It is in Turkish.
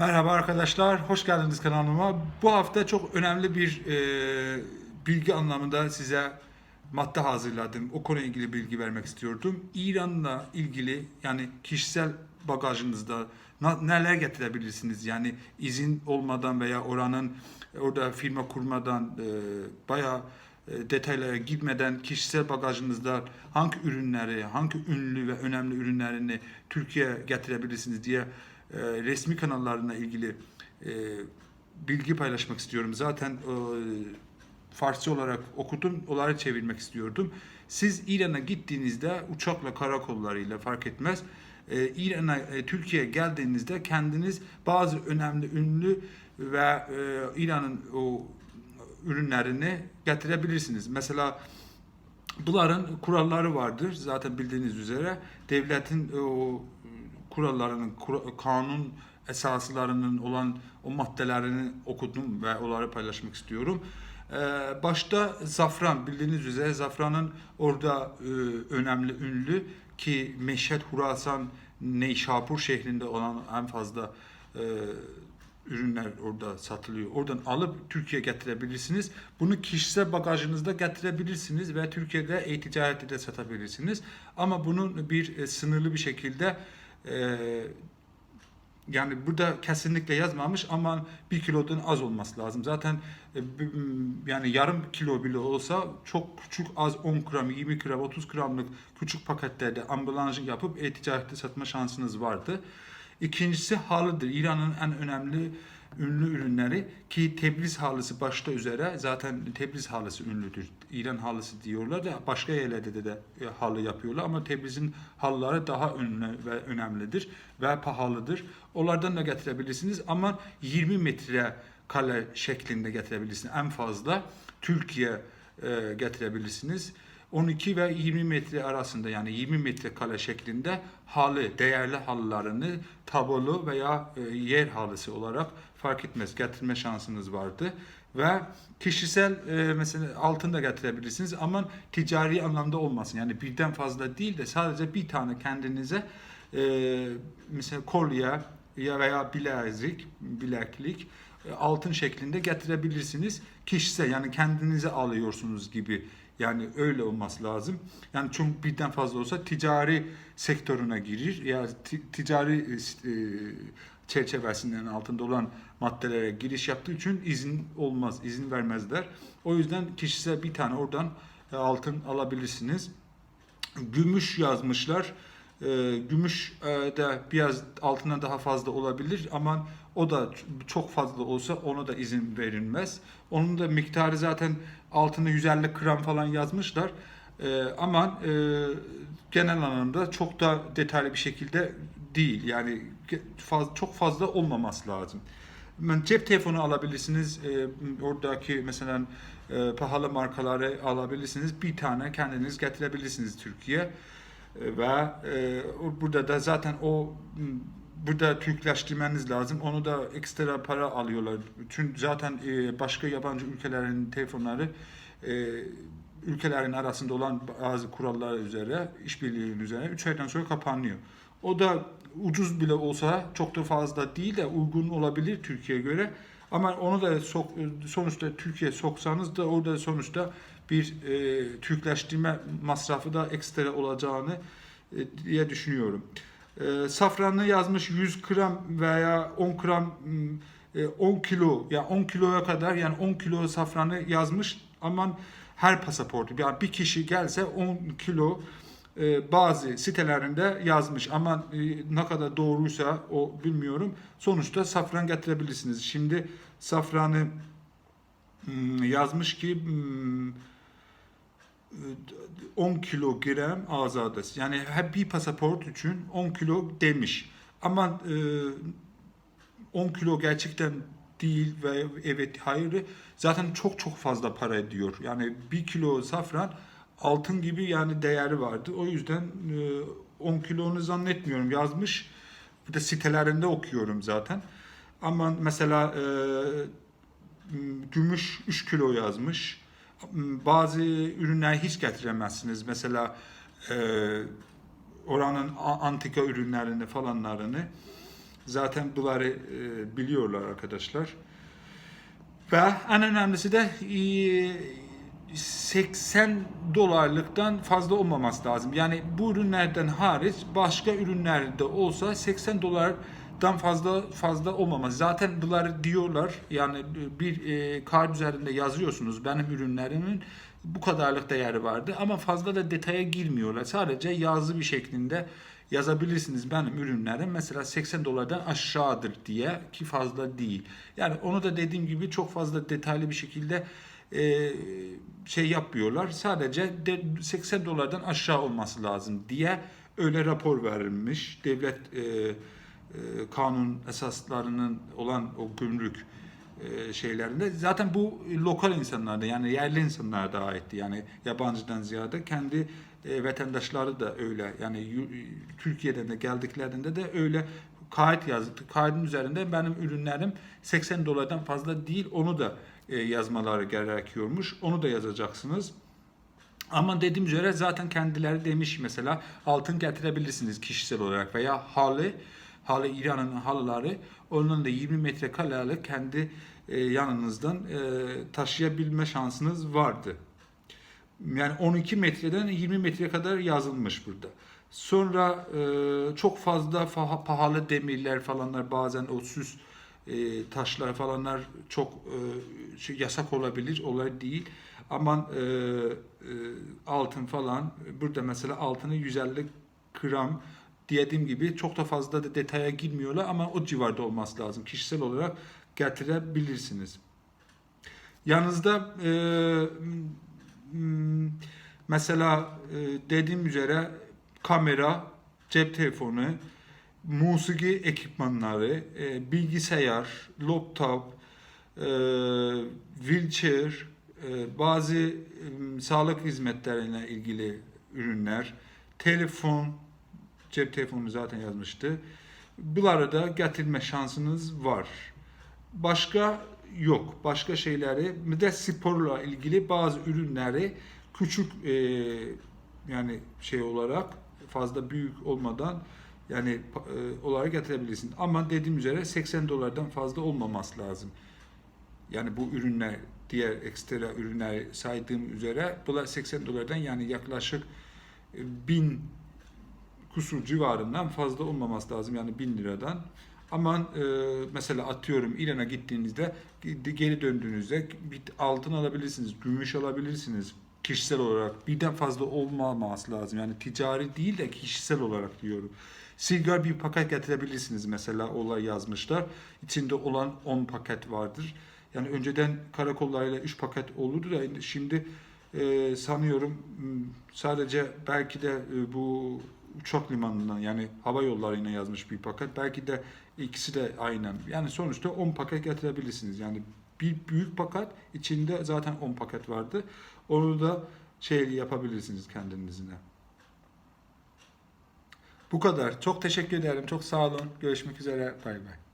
Merhaba arkadaşlar, hoş geldiniz kanalıma. Bu hafta çok önemli bir e, bilgi anlamında size madde hazırladım. O konuyla ilgili bilgi vermek istiyordum. İran'la ilgili yani kişisel bagajınızda neler getirebilirsiniz? Yani izin olmadan veya oranın orada firma kurmadan e, bayağı e, detaylara girmeden kişisel bagajınızda hangi ürünleri, hangi ünlü ve önemli ürünlerini Türkiye'ye getirebilirsiniz diye e, resmi kanallarına ilgili e, bilgi paylaşmak istiyorum. Zaten e, Farsça olarak okudum, onları çevirmek istiyordum. Siz İran'a gittiğinizde uçakla karakollarıyla fark etmez. E, İran'a, e, Türkiye'ye geldiğinizde kendiniz bazı önemli ünlü ve e, İran'ın o ürünlerini getirebilirsiniz. Mesela Bunların kuralları vardır. Zaten bildiğiniz üzere devletin o kurallarının, kura- kanun esaslarının olan o maddelerini okudum ve onları paylaşmak istiyorum. Ee, başta zafran, bildiğiniz üzere zafranın orada e, önemli ünlü ki Meşhed Hurasan Neyşapur şehrinde olan en fazla e, ürünler orada satılıyor. Oradan alıp Türkiye'ye getirebilirsiniz. Bunu kişisel bagajınızda getirebilirsiniz ve Türkiye'de e-ticarette de satabilirsiniz. Ama bunun bir e, sınırlı bir şekilde e, yani burada kesinlikle yazmamış ama bir kilodan az olması lazım. Zaten e, yani yarım kilo bile olsa çok küçük az 10 gram, 20 gram, 30 gramlık küçük paketlerde ambalajı yapıp e-ticarette satma şansınız vardı. İkincisi halıdır. İran'ın en önemli ünlü ürünleri ki Tebriz halısı başta üzere zaten Tebriz halısı ünlüdür. İran halısı diyorlar da başka yerlerde de, e, halı yapıyorlar ama Tebriz'in halıları daha ünlü ve önemlidir ve pahalıdır. Onlardan da getirebilirsiniz ama 20 metre kale şeklinde getirebilirsiniz. En fazla Türkiye e, getirebilirsiniz. 12 ve 20 metre arasında yani 20 metre kare şeklinde halı, değerli halılarını tabolu veya e, yer halısı olarak fark etmez getirme şansınız vardı. Ve kişisel e, mesela altın da getirebilirsiniz ama ticari anlamda olmasın. Yani birden fazla değil de sadece bir tane kendinize e, mesela kolye ya veya bilezik, bileklik e, altın şeklinde getirebilirsiniz. Kişisel yani kendinize alıyorsunuz gibi yani öyle olması lazım. Yani çünkü birden fazla olsa ticari sektörüne girir. Ya ti- ticari e, çerçevesinin altında olan maddelere giriş yaptığı için izin olmaz, izin vermezler. O yüzden kişisel bir tane oradan e, altın alabilirsiniz. Gümüş yazmışlar. E, gümüş de biraz altından daha fazla olabilir ama o da çok fazla olsa ona da izin verilmez. Onun da miktarı zaten altına 150 gram falan yazmışlar. E, ama genel anlamda çok da detaylı bir şekilde değil. Yani faz, çok fazla olmaması lazım. Ben cep telefonu alabilirsiniz. E, oradaki mesela e, pahalı markaları alabilirsiniz. Bir tane kendiniz getirebilirsiniz Türkiye. E, ve e, o- burada da zaten o burada Türkleştirmeniz lazım. Onu da ekstra para alıyorlar. Çünkü zaten e, başka yabancı ülkelerin telefonları e, ülkelerin arasında olan bazı kurallar üzere, işbirliğinin üzerine 3 aydan sonra kapanıyor. O da ucuz bile olsa çok da fazla değil de uygun olabilir Türkiye'ye göre. Ama onu da sok, sonuçta Türkiye soksanız da orada sonuçta bir e, Türkleştirme masrafı da ekstra olacağını e, diye düşünüyorum. E, safranı yazmış 100 gram veya 10 gram e, 10 kilo ya 10 kiloya kadar yani 10 kilo safranı yazmış ama her pasaportu yani bir kişi gelse 10 kilo e, bazı sitelerinde yazmış ama e, ne kadar doğruysa o bilmiyorum. Sonuçta safran getirebilirsiniz. Şimdi safranı hmm, yazmış ki hmm, e, 10 kilogram azadesi. Yani bir pasaport için 10 kilo demiş. Ama e, 10 kilo gerçekten değil ve evet hayır zaten çok çok fazla para ediyor. Yani bir kilo safran altın gibi yani değeri vardı. O yüzden e, 10 kilonu zannetmiyorum yazmış. Bir de sitelerinde okuyorum zaten. Ama mesela e, gümüş 3 kilo yazmış. Bazı ürünler hiç getiremezsiniz. Mesela e, oranın antika ürünlerini falanlarını Zaten bunları e, biliyorlar arkadaşlar. Ve en önemlisi de e, 80 dolarlıktan fazla olmaması lazım. Yani bu ürünlerden hariç başka ürünlerde olsa 80 dolardan fazla fazla olmaması. Zaten bunları diyorlar. Yani bir e, kart üzerinde yazıyorsunuz benim ürünlerimin bu kadarlık değeri vardı ama fazla da detaya girmiyorlar. Sadece yazı bir şeklinde yazabilirsiniz benim ürünlerim mesela 80 dolardan aşağıdır diye ki fazla değil. Yani onu da dediğim gibi çok fazla detaylı bir şekilde e, şey yapmıyorlar. Sadece de 80 dolardan aşağı olması lazım diye öyle rapor verilmiş. Devlet e, e, kanun esaslarının olan o gümrük e, şeylerinde zaten bu lokal insanlarda yani yerli insanlara da aitti. Yani yabancıdan ziyade kendi e, vatandaşları da öyle. Yani Türkiye'den de geldiklerinde de öyle kayıt yazdık. Kaydın üzerinde benim ürünlerim 80 dolardan fazla değil. Onu da e, yazmaları gerekiyormuş. Onu da yazacaksınız. Ama dediğim üzere zaten kendileri demiş mesela altın getirebilirsiniz kişisel olarak veya halı, halı İran'ın halıları onun da 20 metrekarelik kendi e, yanınızdan e, taşıyabilme şansınız vardı. Yani 12 metreden 20 metreye kadar yazılmış burada. Sonra e, çok fazla fa- pahalı demirler falanlar bazen o süs e, taşlar falanlar çok e, şey, yasak olabilir, olay değil. Ama e, e, altın falan burada mesela altını 150 gram dediğim gibi çok da fazla da detaya girmiyorlar ama o civarda olması lazım. Kişisel olarak getirebilirsiniz. Yanınızda e, mesela e, dediğim üzere kamera, cep telefonu, musiki ekipmanları, e, bilgisayar, laptop, e, wheelchair, e, bazı e, sağlık hizmetlerine ilgili ürünler, telefon, cep telefonu zaten yazmıştı. Bunları da getirme şansınız var. Başka yok. Başka şeyleri bir de sporla ilgili bazı ürünleri küçük e, yani şey olarak fazla büyük olmadan yani e, olarak getirebilirsin. Ama dediğim üzere 80 dolardan fazla olmaması lazım. Yani bu ürünler diğer ekstra ürünler saydığım üzere bunlar 80 dolardan yani yaklaşık e, 1000 kusur civarından fazla olmaması lazım yani 1000 liradan. Ama e, mesela atıyorum İran'a gittiğinizde geri döndüğünüzde bir altın alabilirsiniz, gümüş alabilirsiniz kişisel olarak. Birden fazla olmaması lazım. Yani ticari değil de kişisel olarak diyorum. Sigar bir paket getirebilirsiniz mesela olay yazmışlar. İçinde olan 10 paket vardır. Yani önceden karakollarıyla 3 paket olurdu da şimdi e, sanıyorum sadece belki de e, bu uçak limanından yani hava yollarıyla yazmış bir paket. Belki de ikisi de aynen. Yani sonuçta 10 paket getirebilirsiniz. Yani bir büyük paket içinde zaten 10 paket vardı. Onu da şey yapabilirsiniz kendinizine. Bu kadar. Çok teşekkür ederim. Çok sağ olun. Görüşmek üzere. Bay bay.